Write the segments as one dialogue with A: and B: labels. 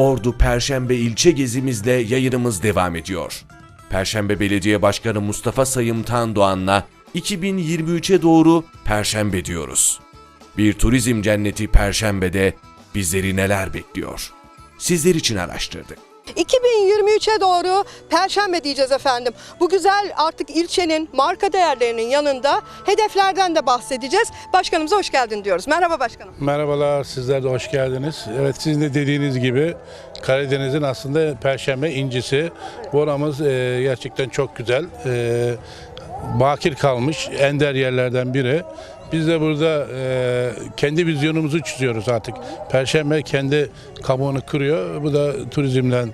A: Ordu Perşembe ilçe gezimizle yayınımız devam ediyor. Perşembe Belediye Başkanı Mustafa Sayım Tandoğan'la 2023'e doğru Perşembe diyoruz. Bir turizm cenneti Perşembe'de bizleri neler bekliyor? Sizler için araştırdık.
B: 2023'e doğru Perşembe diyeceğiz efendim. Bu güzel artık ilçenin marka değerlerinin yanında hedeflerden de bahsedeceğiz. Başkanımıza hoş geldin diyoruz. Merhaba başkanım.
C: Merhabalar, sizler de hoş geldiniz. Evet, sizin de dediğiniz gibi Karadeniz'in aslında Perşembe incisi. Boramız e, gerçekten çok güzel. E, bakir kalmış ender yerlerden biri. Biz de burada e, kendi vizyonumuzu çiziyoruz artık. Perşembe kendi kabuğunu kırıyor. Bu da turizmden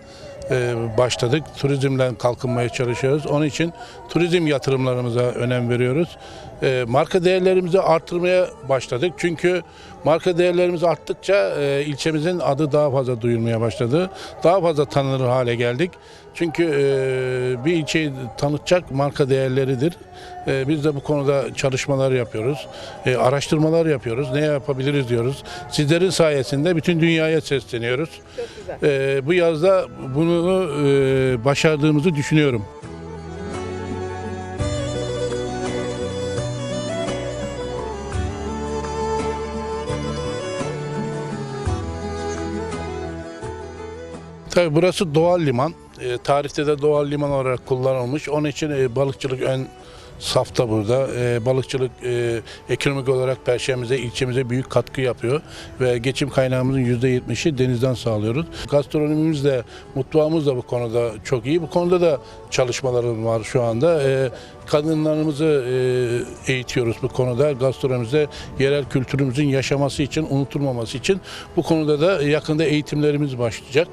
C: e, başladık. Turizmden kalkınmaya çalışıyoruz. Onun için turizm yatırımlarımıza önem veriyoruz. E, marka değerlerimizi artırmaya başladık. Çünkü marka değerlerimiz arttıkça e, ilçemizin adı daha fazla duyulmaya başladı. Daha fazla tanınır hale geldik. Çünkü e, bir ilçeyi tanıtacak marka değerleridir. E, biz de bu konuda çalışmalar yapıyoruz. E, araştırmalar yapıyoruz. Ne yapabiliriz diyoruz. Sizlerin sayesinde bütün dünyaya sesleniyoruz. E, bu yazda bunu e, başardığımızı düşünüyorum. Tabii burası doğal liman. E, tarihte de doğal liman olarak kullanılmış. Onun için e, balıkçılık ön safta burada. E, balıkçılık e, ekonomik olarak Perşembe'mize, ilçemize büyük katkı yapıyor. Ve geçim kaynağımızın %70'i denizden sağlıyoruz. Gastronomimiz de, mutfağımız da bu konuda çok iyi. Bu konuda da çalışmalarım var şu anda. E, kadınlarımızı e, eğitiyoruz bu konuda. Gastronomimize yerel kültürümüzün yaşaması için, unutulmaması için. Bu konuda da yakında eğitimlerimiz başlayacak.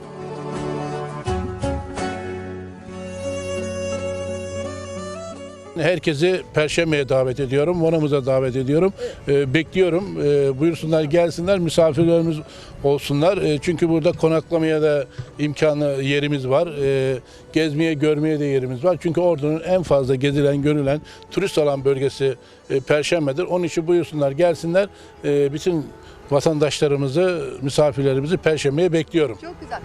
C: Herkesi Perşembe'ye davet ediyorum. Van'ımıza davet ediyorum. Ee, bekliyorum. Ee, buyursunlar gelsinler. Misafirlerimiz olsunlar. Ee, çünkü burada konaklamaya da imkanı yerimiz var. Ee, gezmeye, görmeye de yerimiz var. Çünkü Ordu'nun en fazla gezilen, görülen turist alan bölgesi e, Perşembe'dir. Onun için buyursunlar gelsinler. Ee, bütün vatandaşlarımızı, misafirlerimizi Perşembe'ye bekliyorum.
B: Çok güzel.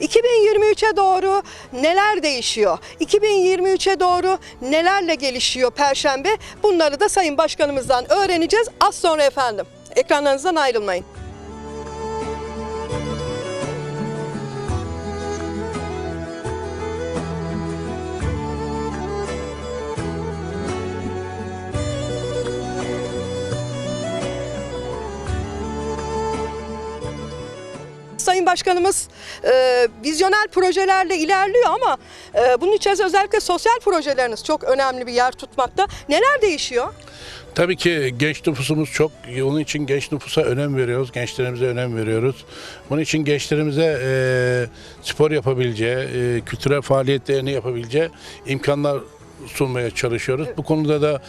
B: ...2023'e doğru neler değişiyor? 2023'e doğru nelerle gelişiyor Perşembe? Bunları da Sayın Başkanımızdan öğreneceğiz az sonra efendim. Ekranlarınızdan ayrılmayın. Sayın Başkanımız e, vizyoner projelerle ilerliyor ama e, bunun içerisinde özellikle sosyal projeleriniz çok önemli bir yer tutmakta. Neler değişiyor?
C: Tabii ki genç nüfusumuz çok. Onun için genç nüfusa önem veriyoruz. Gençlerimize önem veriyoruz. Bunun için gençlerimize e, spor yapabileceği, e, kültürel faaliyetlerini yapabileceği imkanlar sunmaya çalışıyoruz. Bu konuda da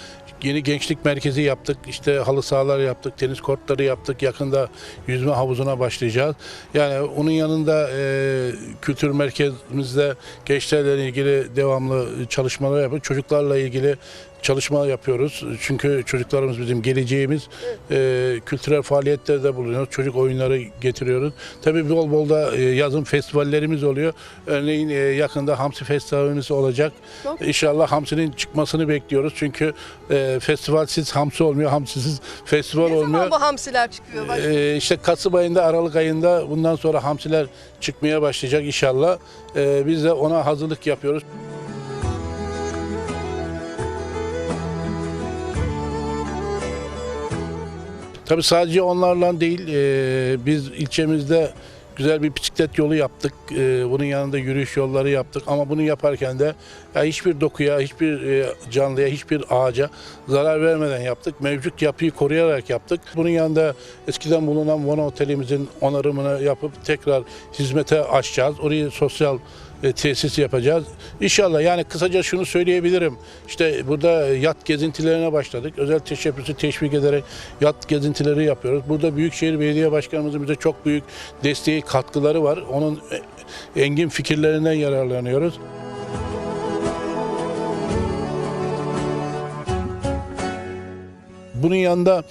C: yeni gençlik merkezi yaptık. İşte halı sahalar yaptık, tenis kortları yaptık. Yakında yüzme havuzuna başlayacağız. Yani onun yanında e, kültür merkezimizde gençlerle ilgili devamlı çalışmalar yapıyoruz. Çocuklarla ilgili çalışma yapıyoruz. Çünkü çocuklarımız bizim geleceğimiz. E, kültürel faaliyetlerde bulunuyoruz. Çocuk oyunları getiriyoruz. Tabii bol bol da e, yazın festivallerimiz oluyor. Örneğin e, yakında Hamsi Festivalimiz olacak.
B: Çok
C: İnşallah Hamsi'nin çıkmasını bekliyoruz. Çünkü e, festivalsiz Hamsi olmuyor. Hamsisiz festival
B: Ne
C: olmuyor.
B: zaman bu hamsiler çıkıyor?
C: Ee, işte Kasım ayında, Aralık ayında bundan sonra hamsiler çıkmaya başlayacak inşallah. Ee, biz de ona hazırlık yapıyoruz. Tabii sadece onlarla değil, e, biz ilçemizde güzel bir bisiklet yolu yaptık. E, bunun yanında yürüyüş yolları yaptık. Ama bunu yaparken de ya hiçbir dokuya, hiçbir e, canlıya, hiçbir ağaca zarar vermeden yaptık. Mevcut yapıyı koruyarak yaptık. Bunun yanında eskiden bulunan Vona Otelimizin onarımını yapıp tekrar hizmete açacağız. Orayı sosyal e, tesis yapacağız. İnşallah yani kısaca şunu söyleyebilirim. İşte burada yat gezintilerine başladık. Özel teşebbüsü teşvik ederek yat gezintileri yapıyoruz. Burada Büyükşehir Belediye Başkanımızın bize çok büyük desteği, katkıları var. Onun engin fikirlerinden yararlanıyoruz. bunun yanında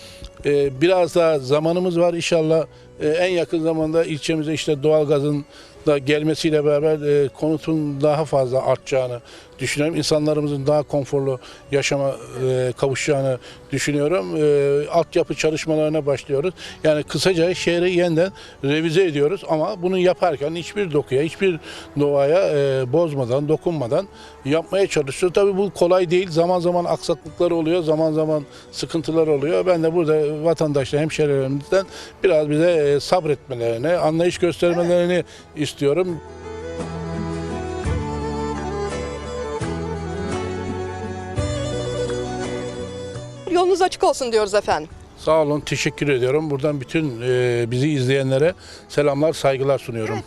C: e, biraz daha zamanımız var inşallah. E, en yakın zamanda ilçemize işte doğalgazın da gelmesiyle beraber e, konutun daha fazla artacağını düşünüyorum. İnsanlarımızın daha konforlu yaşama e, kavuşacağını düşünüyorum. E, altyapı çalışmalarına başlıyoruz. Yani kısaca şehri yeniden revize ediyoruz ama bunu yaparken hiçbir dokuya, hiçbir doğaya bozmadan, dokunmadan yapmaya çalışıyoruz. Tabii bu kolay değil. Zaman zaman aksaklıklar oluyor, zaman zaman sıkıntılar oluyor. Ben de burada vatandaşlar, hemşehrilerimizden biraz bize e, sabretmelerini, anlayış göstermelerini istiyorum.
B: Yolunuz açık olsun diyoruz efendim.
C: Sağ olun, teşekkür ediyorum. Buradan bütün e, bizi izleyenlere selamlar, saygılar sunuyorum.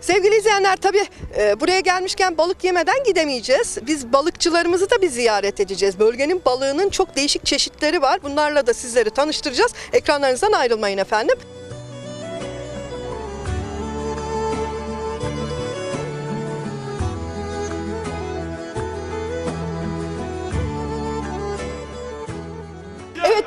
B: Sevgili izleyenler tabii e, buraya gelmişken balık yemeden gidemeyeceğiz. Biz balıkçılarımızı da bir ziyaret edeceğiz. Bölgenin balığının çok değişik çeşitleri var. Bunlarla da sizleri tanıştıracağız. Ekranlarınızdan ayrılmayın efendim.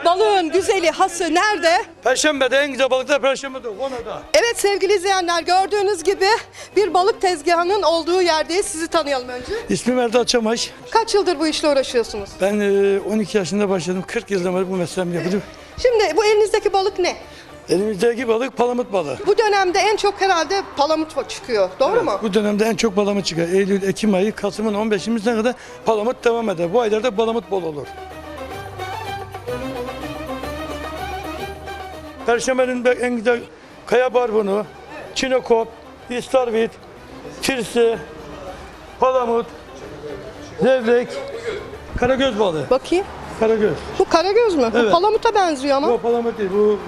B: Balığın güzeli, hası nerede?
D: Perşembe'de en güzel balıklar Perşembe'de, Kona'da.
B: Evet sevgili izleyenler gördüğünüz gibi bir balık tezgahının olduğu yerdeyiz. Sizi tanıyalım önce.
D: İsmim Erdal Çamaş.
B: Kaç yıldır bu işle uğraşıyorsunuz?
D: Ben e, 12 yaşında başladım. 40 yıldan beri bu mesleğimi yapıyorum.
B: Şimdi bu elinizdeki balık ne?
D: Elimizdeki balık palamut balığı.
B: Bu dönemde en çok herhalde palamut çıkıyor. Doğru mu?
D: Bu dönemde en çok palamut çıkar. Eylül, Ekim ayı, Kasım'ın 15'imizden kadar palamut devam eder. Bu aylarda palamut bol olur. Perşembe'nin en güzel kaya barbunu, çinokop, istarvit, tirsi, palamut, levrek, karagöz balığı.
B: Bakayım.
D: Karagöz.
B: Bu karagöz mü? Bu
D: Evet.
B: palamuta benziyor ama.
D: Bu palamut değil. Bu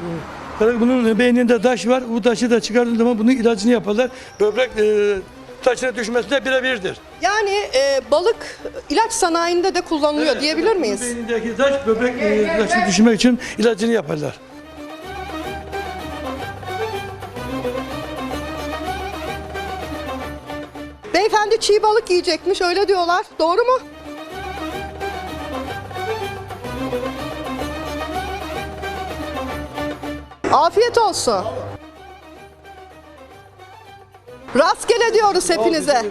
D: bunun beyninde taş var. Bu taşı da çıkardığın zaman bunun ilacını yaparlar. Böbrek e, taşına düşmesine birebirdir.
B: Yani e, balık ilaç sanayinde de kullanılıyor diyebilir
D: Bunun
B: miyiz?
D: Beynindeki taş böbrek e, taşını düşürmek için ilacını yaparlar.
B: Çiğ balık yiyecekmiş öyle diyorlar. Doğru mu? Afiyet olsun. Rastgele diyoruz hepinize.